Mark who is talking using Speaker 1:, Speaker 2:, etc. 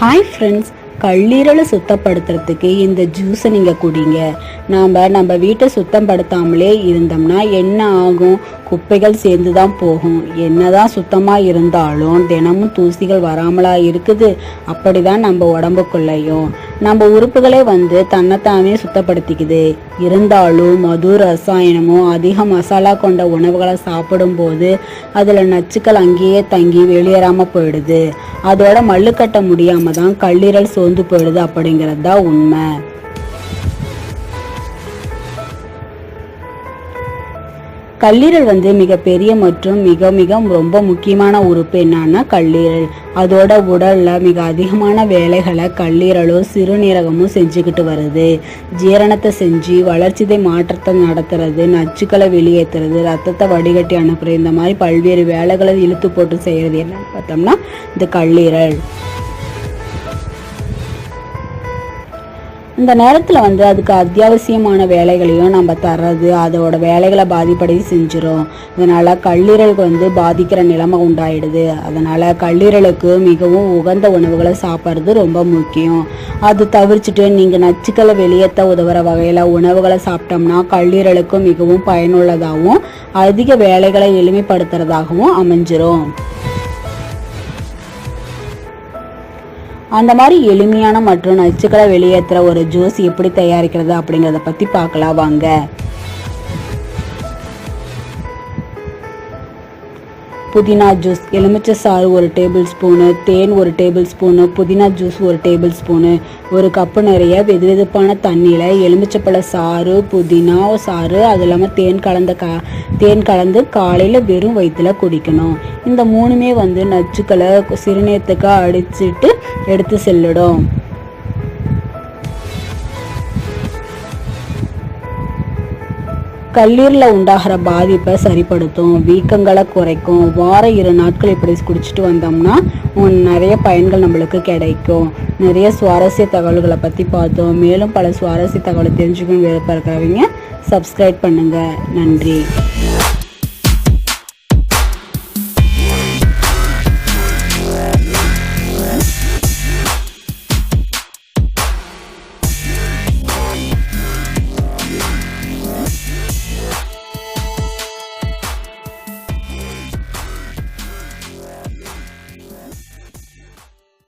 Speaker 1: Hi friends கல்லீரலை சுத்தப்படுத்துறதுக்கு இந்த ஜூஸை நீங்கள் குடிங்க. நாம் நம்ம வீட்டை சுத்தம் படுத்தாமலே இருந்தோம்னா என்ன ஆகும்? குப்பைகள் சேர்ந்து தான் போகும். என்னதான் சுத்தமாக இருந்தாலும் தினமும் தூசிகள் வராமலா இருக்குது? அப்படி தான் நம்ம உடம்புக்குள்ளேயும். நம்ம உறுப்புகளே வந்து தன்னைத்தானே சுத்தப்படுத்திக்குது. இருந்தாலும் மது ரசாயனமும் அதிக மசாலா கொண்ட உணவுகளை சாப்பிடும்போது அதில் நச்சுக்கள் அங்கேயே தங்கி வெளியேறாமல் போயிடுது. அதோட மல்லுக்கட்ட முடியாமல் தான் கல்லீரல் சோர்ந்து போயிடுது அப்படிங்கிறது தான் உண்மை. கல்லீரல் வந்து மிகப்பெரிய மற்றும் மிக மிக ரொம்ப முக்கியமான உறுப்பு என்னன்னா கல்லீரல். அதோட உடல்ல மிக அதிகமான வேலைகளை கல்லீரலும் சிறுநீரகமும் செஞ்சுக்கிட்டு வருது. ஜீரணத்தை செஞ்சு வளர்ச்சிதை மாற்றத்தை நடத்துறது நச்சுக்களை வெளியேற்றுறது ரத்தத்தை வடிகட்டி அனுப்புறது இந்த மாதிரி பல்வேறு வேலைகளை இழுத்து போட்டு செய்யறது. என்னன்னு பார்த்தோம்னா இந்த கல்லீரல். இந்த நேரத்தில் வந்து அதுக்கு அத்தியாவசியமான வேலைகளையும் நம்ம தர்றது அதோட வேலைகளை பாதிப்படை செஞ்சிடும் இதனால் கல்லீரலுக்கு வந்து பாதிக்கிற நிலைமை உண்டாயிடுது. அதனால் கல்லீரலுக்கு மிகவும் உகந்த உணவுகளை சாப்பிட்றது ரொம்ப முக்கியம். அது தவிர்த்துட்டு நீங்கள் நச்சுக்களை வெளியேற்ற உதவுற வகையில் உணவுகளை சாப்பிட்டோம்னா கல்லீரலுக்கு மிகவும் பயனுள்ளதாகவும் அதிக வேலைகளை எளிமைப்படுத்துறதாகவும் அமைஞ்சிரும். அந்த மாதிரி எளிமையான மற்றும் நச்சுக்களை வெளியேற்றுற ஒரு ஜூஸ் எப்படி தயாரிக்கிறது அப்படிங்கிறத பற்றி பார்க்கலாம் வாங்க. புதினா ஜூஸ். எலுமிச்சை சாறு ஒரு டேபிள் ஸ்பூனு தேன் ஒரு டேபிள் ஸ்பூனு புதினா ஜூஸ் ஒரு டேபிள் ஸ்பூனு. ஒரு கப்பு நிறைய வெதுவெதுப்பான தண்ணியில் எலுமிச்சைப்பழ சாறு புதினா சாறு அது இல்லாமல் தேன் கலந்த கா தேன் கலந்து காலையில் வெறும் வயிற்றுல குடிக்கணும். இந்த மூணுமே வந்து நச்சுக்களை சிறுநீரத்துக்கு அடிச்சிட்டு எடுத்து செல்லிடும். கல்லீரலில் உண்டாகிற பாதிப்பை சரிப்படுத்தும் வீக்கங்களை குறைக்கும் வாரம் இரு நாட்கள் இப்படி குடிச்சிட்டு வந்தோம்னா நிறைய பயன்கள் நம்மளுக்கு கிடைக்கும். நிறைய சுவாரஸ்ய தகவல்களை பற்றி பார்த்தோம். மேலும் பல சுவாரஸ்ய தகவலை தெரிஞ்சுக்கணும் விருப்பம் இருக்கிறவங்க சப்ஸ்கிரைப் பண்ணுங்கள் நன்றி.